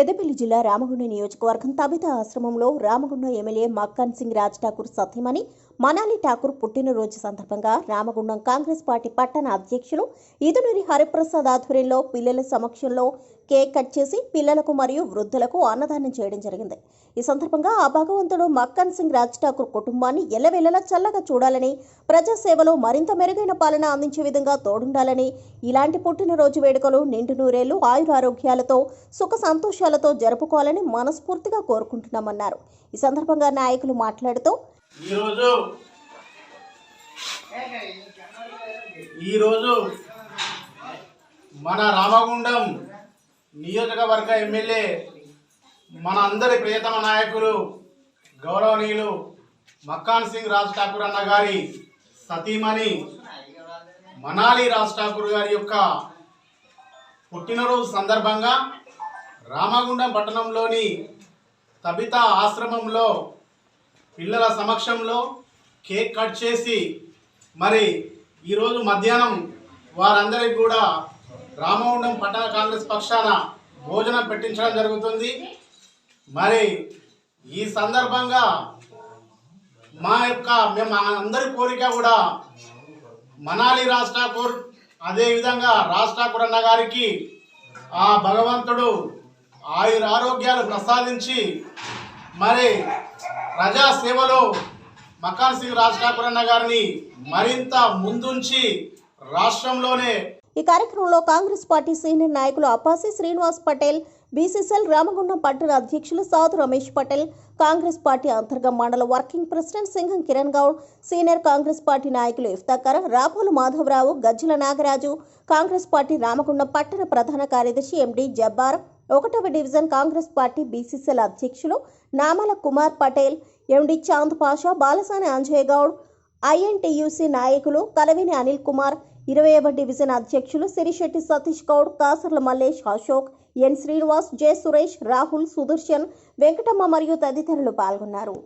పెద్దపల్లి జిల్లా రామగుండ నియోజకవర్గం తబిత ఆశ్రమంలో రామగుండ ఎమ్మెల్యే మక్కన్ సింగ్ రాజ్ ఠాకూర్ సత్యమని మనాలి ఠాకూర్ పుట్టినరోజు సందర్భంగా రామగుండం కాంగ్రెస్ పార్టీ పట్టణ అధ్యక్షులు ఇదునూరి హరిప్రసాద్ ఆధ్వర్యంలో పిల్లల సమక్షంలో కేక్ కట్ చేసి పిల్లలకు మరియు వృద్ధులకు అన్నదానం చేయడం జరిగింది. ఈ సందర్భంగా ఆ భగవంతుడు మక్కన్ సింగ్ రాజ్ ఠాకూర్ కుటుంబాన్ని ఎల్లవెల్లలా చల్లగా చూడాలని ప్రజాసేవలో మరింత మెరుగైన పాలన అందించే విధంగా తోడుండాలని ఇలాంటి పుట్టినరోజు వేడుకలు నిండు నూరేళ్ళు ఆయురారోగ్యాలతో సుఖ సంతోషాలతో జరుపుకోవాలని మనస్ఫూర్తిగా కోరుకుంటున్నామన్నారు. ఈ సందర్భంగా నాయకులు మాట్లాడుతూ ఈరోజు ఈరోజు మన రామగుండం నియోజకవర్గ ఎమ్మెల్యే మన అందరి ప్రియతమ నాయకులు గౌరవనీయులు మక్కాన్ సింగ్ రాజ్ ఠాకూర్ అన్న గారి సతీమణి మనాలి రాజ్ ఠాకూర్ గారి యొక్క పుట్టినరోజు సందర్భంగా రామగుండం పట్టణంలోని తబితా ఆశ్రమంలో పిల్లల సమక్షంలో కేక్ కట్ చేసి మరి ఈరోజు మధ్యాహ్నం వారందరికీ కూడా రామగుండం పట్టణ కాంగ్రెస్ పక్షాన భోజనం పెట్టించడం జరుగుతుంది. మరి ఈ సందర్భంగా మా యొక్క మేము అందరి కోరిక కూడా మనాలి రాజ్ ఠాకూర్ అదేవిధంగా రాజ్ ఠాకూర్ అన్న గారికి ఆ భగవంతుడు ఆయుర ఆరోగ్యాలు ప్రసాదించి మరి ప్రజా సేవలో మకాన్ సింగ్ రాజ్ ఠాకూర్ అన్న గారిని మరింత ముందుంచి రాష్ట్రంలోనే ఈ కార్యక్రమంలో కాంగ్రెస్ పార్టీ సీనియర్ నాయకులు అప్పాసి శ్రీనివాస్ పటేల్ బీసీసీఎల్ రామగుండం పట్టణ అధ్యక్షులు సాధు రమేష్ పటేల్ కాంగ్రెస్ పార్టీ అంతర్గత మండల working president Singam Kiran Goud senior Congress party నాయకులు ఇఫ్తాకర్ రాహుల్ మాధవరావు గజ్జల నాగరాజు కాంగ్రెస్ పార్టీ రామగుండం పట్టణ ప్రధాన కార్యదర్శి ఎండి జబ్బార్ ఒకటవ డివిజన్ కాంగ్రెస్ పార్టీ బీసీసీల అధ్యక్షులు నామల కుమార్ పటేల్ ఎండి చాంద్ పాషా బాలసాని అంజయ్ గౌడ్ ఐఎన్టీయూసీ నాయకులు కలవిని అనిల్ కుమార్ ఇరవైవ డివిజన్ అధ్యక్షులు సిరిశెట్టి సతీష్ గౌడ్ కాసర్ల మల్లేష్ అశోక్ ఎన్ శ్రీనివాస్ జె సురేష్ రాహుల్ సుదర్శన్ వెంకటమ్మ మరియు తదితరులు పాల్గొన్నారు.